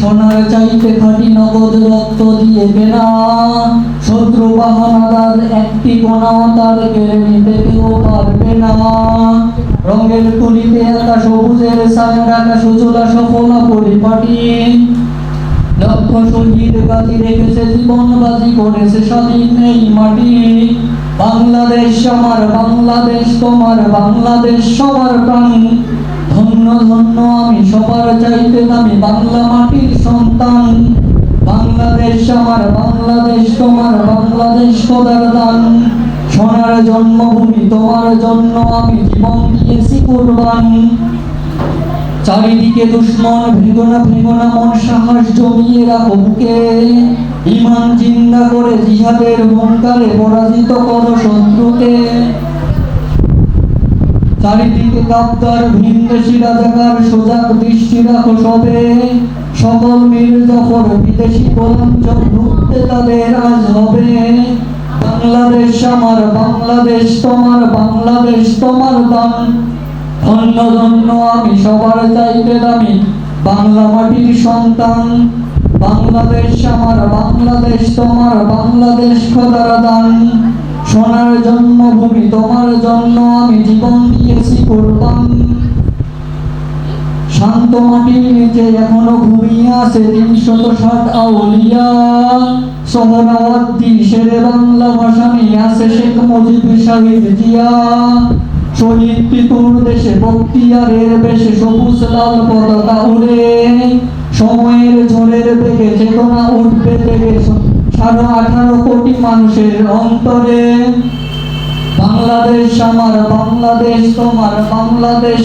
সোনার চাইতে খাটি নগদ রক্ত দিয়ে কেনা শত্রু বাহানাদার একটি কোনাও তার কেড়ে নিতে কেউ পারবে না। রঙের তুলিতে একা সবুজের সায় রাখা সুজলা সফলা পরিপাটি। লক্ষ শহীদ গাছি রেখেছে জীবন, বাজি করেছে স্বাধীন এই মাটি। বাংলাদেশ আমার বাংলাদেশ, তোমার বাংলাদেশ সবার প্রাণ। আমার বাংলাদেশ, তোমার বাংলাদেশ খোদার দান সোনার জন্মভূমি, তোমার জন্য আমি জীবন দিয়েছি কুরবান। চারিদিকে দুশ্মন, ভেগোনা ভেগোনা, মন সাহস জমিয়ে রাখো বুকে। ইমান জিন্দা করে জিহাদের হুঙ্কারে পরাজিত করো শত্রুকে। চারিদিকে কাপ্তার ভিনদেশি রাজাকার সোজাক দৃষ্টি রাখো সবে। সকল মীর জফর বিদেশি গোলাঞ্চল ঢুকতে তাদের আজ হবে। বাংলাদেশ আমার, বাংলাদেশ তোমার বাংলাদেশ তোমার দান। ধন্য ধন্য, আমি সবার চাইতে দামি বাংলা মাটির সন্তান। বাংলাদেশ আমার, বাংলাদেশ তোমার, বাংলাদেশ খোদার দান। সোনার জন্মভূমি তোমার জন্য আমি জীবন দিয়েছি কোরবান। শান্ত মাটির নিচে এখনও ঘুমিয়ে আছে তিনশত ষাট আউলিয়া। সোহরাওয়ার্দী শেরে বাংলা ভাষা নিয়ে আছে শেখ মুজিব শাহিদ জিয়া। শহীদ পিতুর দেশে বক্তিয়ারের বেশে সবুজ লাল পতাকা উড়ে। সময়ের ঝড়ের বেগে চেতনা উঠবে থেকে সাড়ে আঠারো কোটি মানুষের অন্তরে। বাংলাদেশ আমার, বাংলাদেশ তোমার, বাংলাদেশ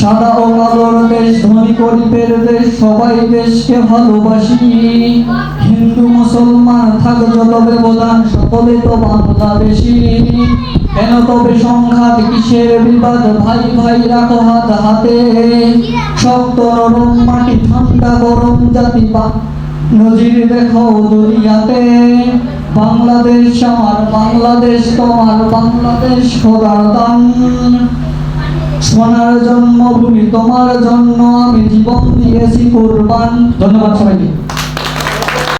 সাদা ও কালোর দেশ, ধনী গরিবের দেশ, সবাই দেশকে ভালোবাসি। হিন্দু, মুসলমান থাক যত ব্যবধান সকলে তো বাংলাদেশি। কেন তবে সংঘাত, কিসের বিবাদ? ভাই ভাই, রাখো হাত হাতে। শক্ত নরম মাটি, ঠান্ডা গরম জাতি বা নজির দেখো দুনিয়াতে। বাংলাদেশ আমার, বাংলাদেশ তোমার, বাংলাদেশ খোদার দান। সোনার জন্মভূমি তোমার জন্য আমি জীবন দিয়েছি কোরবান। ধন্যবাদ সবাইকে।